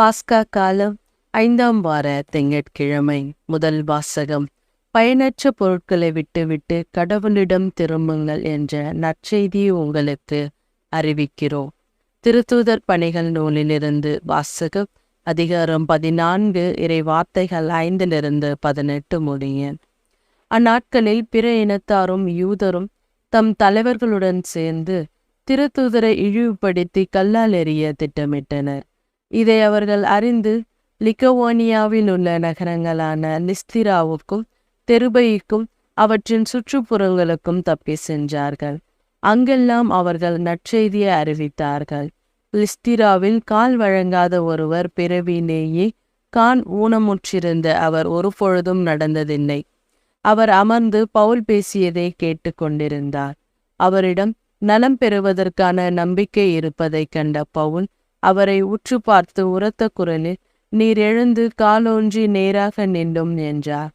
பாஸ்கா காலம் ஐந்தாம் வார திங்கட்கிழமை முதல் வாசகம். பயனற்ற பொருட்களை விட்டுவிட்டு கடவுளிடம் திரும்புங்கள் என்ற நற்செய்தியை உங்களுக்கு அறிவிக்கிறோம். திருத்தூதர் பணிகள் நூலிலிருந்து வாசகம் அதிகாரம் பதினான்கு இறை வார்த்தைகள் ஐந்திலிருந்து பதினெட்டு முடிய. அந்நாட்களில் பிற இனத்தாரும் யூதரும் தம் தலைவர்களுடன் சேர்ந்து திருத்தூதரை இழிவுபடுத்தி கல்லால் எறிய திட்டமிட்டனர். இதை அவர்கள் அறிந்து லிக்கவோனியாவில் உள்ள நகரங்களான லிஸ்திராவுக்கும் தெருபைக்கும் அவற்றின் சுற்றுப்புறங்களுக்கும் தப்பி சென்றார்கள். அங்கெல்லாம் அவர்கள் நற்செய்தியை அறிவித்தார்கள். லிஸ்திராவில் கால் வழங்காத ஒருவர் பிறவியிலேயே கான் ஊனமுற்றிருந்த அவர் ஒருபொழுதும் நடந்ததில்லை. அவர் அமர்ந்து பவுல் பேசியதை கேட்டு கொண்டிருந்தார். அவரிடம் நலம் பெறுவதற்கான நம்பிக்கை இருப்பதைக் கண்ட பவுல் அவரை உற்று பார்த்து உரத்த குரலில் நீர் எழுந்து காலோன்றி நேராக நின்றும் என்றார்.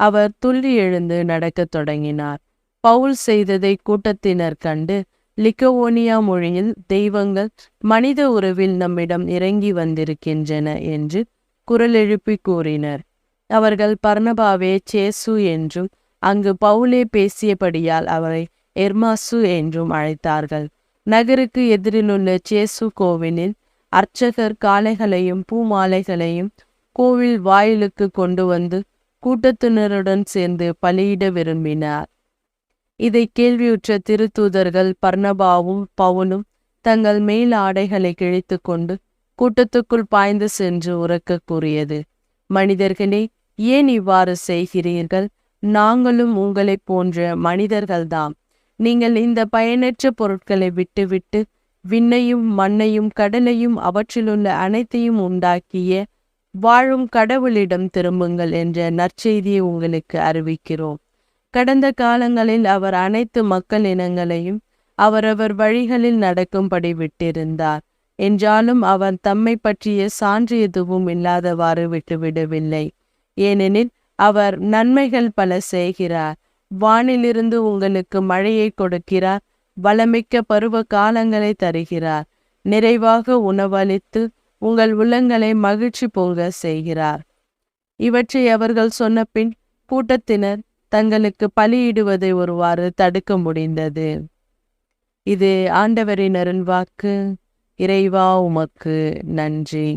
அவர் துள்ளி எழுந்து நடக்கத் தொடங்கினார். பவுல் செய்ததை கூட்டத்தினர் கண்டு லிக்கவோனியா மொழியில் தெய்வங்கள் மனித உறவில் நம்மிடம் இறங்கி வந்திருக்கின்றன என்று குரல் எழுப்பி கூறினர். அவர்கள் பர்ணபாவே சேசு என்றும் அங்கு பவுலே பேசியபடியால் அவரை எர்மாசு என்றும் அழைத்தார்கள். நகருக்கு எதிரிலுள்ள சேசு கோவிலில் அர்ச்சகர் காளைகளையும் பூமாலைகளையும் கோவில் வாயிலுக்கு கொண்டு வந்து கூட்டத்தினருடன் சேர்ந்து பலியிட விரும்பினார். இதை கேள்வியுற்ற திருத்தூதர்கள் பர்ணபாவும் பவுலும் தங்கள் மேல் ஆடைகளை கிழித்து கொண்டு கூட்டத்துக்குள் பாய்ந்து சென்று உறக்க கூறியது. மனிதர்களே ஏன் இவ்வாறு செய்கிறீர்கள்? நாங்களும் உங்களைப் போன்ற மனிதர்கள்தாம். நீங்கள் இந்த பயனற்ற பொருட்களை விட்டுவிட்டு விண்ணையும் மண்ணையும் கடலையும் அவற்றிலுள்ள அனைத்தையும் உண்டாக்கிய வாழும் கடவுளிடம் திரும்புங்கள் என்ற நற்செய்தியை உங்களுக்கு அறிவிக்கிறோம். கடந்த காலங்களில் அவர் அனைத்து மக்கள் இனங்களையும் அவரவர் வழிகளில் நடக்கும்படி விட்டிருந்தார். என்றாலும் அவர் தம்மை பற்றிய சான்று எதுவும் இல்லாதவாறு விட்டுவிடவில்லை. ஏனெனில் அவர் நன்மைகள் பல செய்கிறார். வானிலிருந்து உங்களுக்கு மழையை கொடுக்கிறார் வளமிக்க பருவ காலங்களை தருகிறார். நிறைவாக உணவளித்து உங்கள் உள்ளங்களை மகிழ்ச்சி பொங்க செய்கிறார். இவற்றை அவர்கள் சொன்ன பின் கூட்டத்தினர் தங்களுக்கு பலியிடுவதை ஒருவாறு தடுக்க முடிந்தது. இது ஆண்டவரின் அருண்வாக்கு இறைவா உமக்கு நன்றி.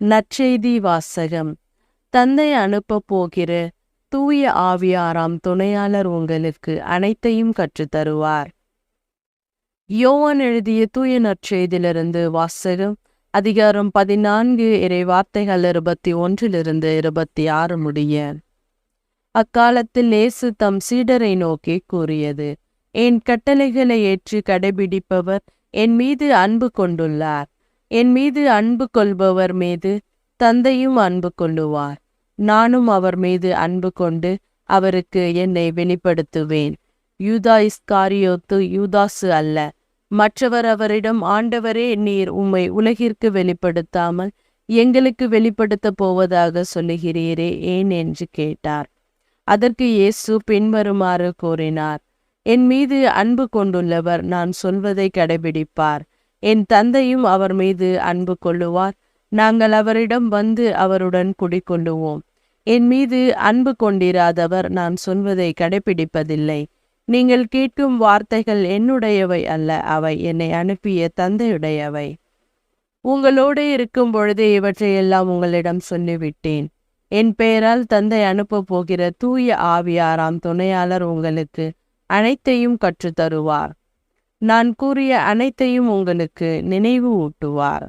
நற்செய்தி வாசகம். தந்தை அனுப்ப போகிற தூய ஆவியாராம் துணையாளர் உங்களுக்கு அனைத்தையும் கற்றுத்தருவார். யோவான் எழுதிய தூய நற்செய்தியிலிருந்து வாசகம் அதிகாரம் பதினான்கு இறை வார்த்தைகள் இருபத்தி ஒன்றிலிருந்து இருபத்தி ஆறு முடிய. அக்காலத்தில் இயேசு தம் சீடரை நோக்கி கூறியது என் கட்டளைகளை ஏற்று கடைபிடிப்பவர் என் மீது அன்பு கொண்டுள்ளார். என் மீது அன்பு கொள்பவர் மீது தந்தையும் அன்பு கொள்ளுவார். நானும் அவர் மீது அன்பு கொண்டு அவருக்கு என்னை வெளிப்படுத்துவேன். யூதா இஸ்காரியோத்து யூதாசு அல்ல. மற்றவர் அவரிடம் ஆண்டவரே நீர் உம்மை உலகிற்கு வெளிப்படுத்தாமல் எங்களுக்கு வெளிப்படுத்த போவதாக சொல்லுகிறீரே ஏன் என்று கேட்டார். அதற்கு இயேசு பின்வருமாறு கூறினார் என் மீது அன்பு கொண்டுள்ளவர் நான் சொல்வதை கடைபிடிப்பார். என் தந்தையும் அவர் மீது அன்பு கொள்ளுவார். நாங்கள் அவரிடம் வந்து அவருடன் குடிக்கொள்ளுவோம் என் மீது அன்பு கொண்டிராதவர் நான் சொல்வதை கடைபிடிப்பதில்லை. நீங்கள் கேட்கும் வார்த்தைகள் என்னுடையவை அல்ல அவை என்னை அனுப்பிய தந்தையுடையவை. உங்களோடு இருக்கும் பொழுதே இவற்றையெல்லாம் உங்களிடம் சொல்லிவிட்டேன். என் பெயரால் தந்தை அனுப்ப போகிற தூய ஆவியாராம் துணையாளர் உங்களுக்கு அனைத்தையும் கற்றுத்தருவார். நான் கூறிய அனைத்தையும் உங்களுக்கு நினைவு ஊட்டுவார்.